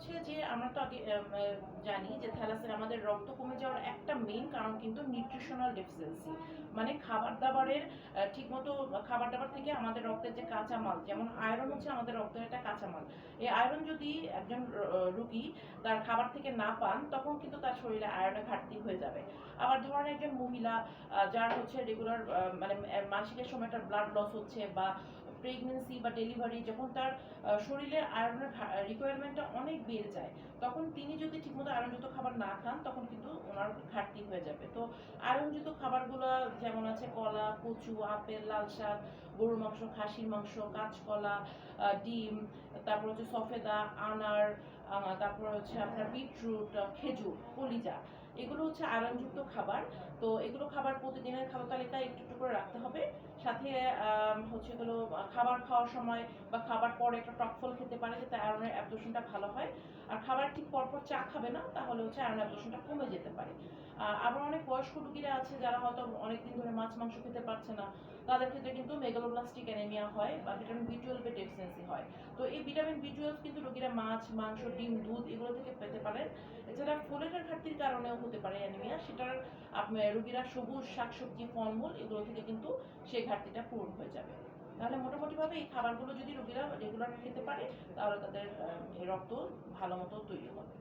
হচ্ছে যে আমরা তো আগে জানি যে থ্যালাসের আমাদের রক্ত কমে যাওয়ার একটা মেইন কারণ কিন্তু নিউট্রিশনাল ডেফিসিয়েন্সি মানে খাবার দাবারের ঠিকমতো খাবার দাবার থেকে আমাদের রক্তের যে কাঁচামাল, যেমন আয়রন হচ্ছে আমাদের রক্তের একটা কাঁচামাল। এই আয়রন যদি একজন রুগী তার খাবার থেকে না পান, তখন কিন্তু তার শরীরে আয়রনের ঘাটতি হয়ে যাবে। আবার ধরেন একজন মহিলা যার হচ্ছে রেগুলার মানে মাসিকের সময় তার ব্লাড লস হচ্ছে বা প্রেগনেন্সি বা ডেলিভারি যখন তার শরীরের শরীরে আয়রনের রিকোয়ারমেন্টটা অনেক বেড়ে যায়, তখন তিনি যদি ঠিকমতো আয়রনযুক্ত খাবার না খান, তখন কিন্তু ওনার ঘাটতি হয়ে যাবে। তো আয়রনযুক্ত খাবারগুলো যেমন আছে কলা, কচু, আপেল, লাল শাক, গরুর মাংস, খাসির মাংস, কাঁচকলা ডিম, তারপর হচ্ছে সফেদা, আনার তারপর হচ্ছে আপনার বিটরুট খেজুর, কলিজা, এগুলো হচ্ছে আয়রনযুক্ত খাবার। তো এগুলো খাবার প্রতিদিনের খাবার তালিকায় একটু একটু করে রাখতে হবে। সাথে হচ্ছে এগুলো খাবার খাওয়ার সময় বা খাবার পরে একটা টক ফল খেতে পারে, যাতে আয়রনের অ্যাবজর্শনটা ভালো হয়। আর ঠিক পরপর চা খাবে না, তাহলে হচ্ছে আয়রন অ্যাবজর্শনটা কমে যেতে পারে। আবার অনেক বয়স্ক রুগীরা আছে যারা হয়তো অনেকদিন ধরে মাছ, মাংস খেতে পারছে না। তাদের ক্ষেত্রে কিন্তু মেগালোপ্লাস্টিক অ্যানিমিয়া হয় বা ভিটামিন বি টুয়েলভের ডেফিসিয়েন্সি হয়। তো এই ভিটামিন বি টুয়েলভ কিন্তু রুগীরা মাছ, মাংস, ডিম, দুধ এগুলো থেকে পেতে পারেন। এছাড়া ফোলেটের ঘাটতির কারণেও হতে পারে অ্যানিমিয়া সেটার রোগীরা সবুজ শাকসবজি, ফলমূল এগুলো থেকে কিন্তু সেই ঘাটতিটা পূরণ হয়ে যাবে। তাহলে মোটামুটি ভাবে এই খাবারগুলো যদি রোগীরা রেগুলার খেতে পারে, তাহলে তাদের রক্ত ভালো মতো তৈরি হবে।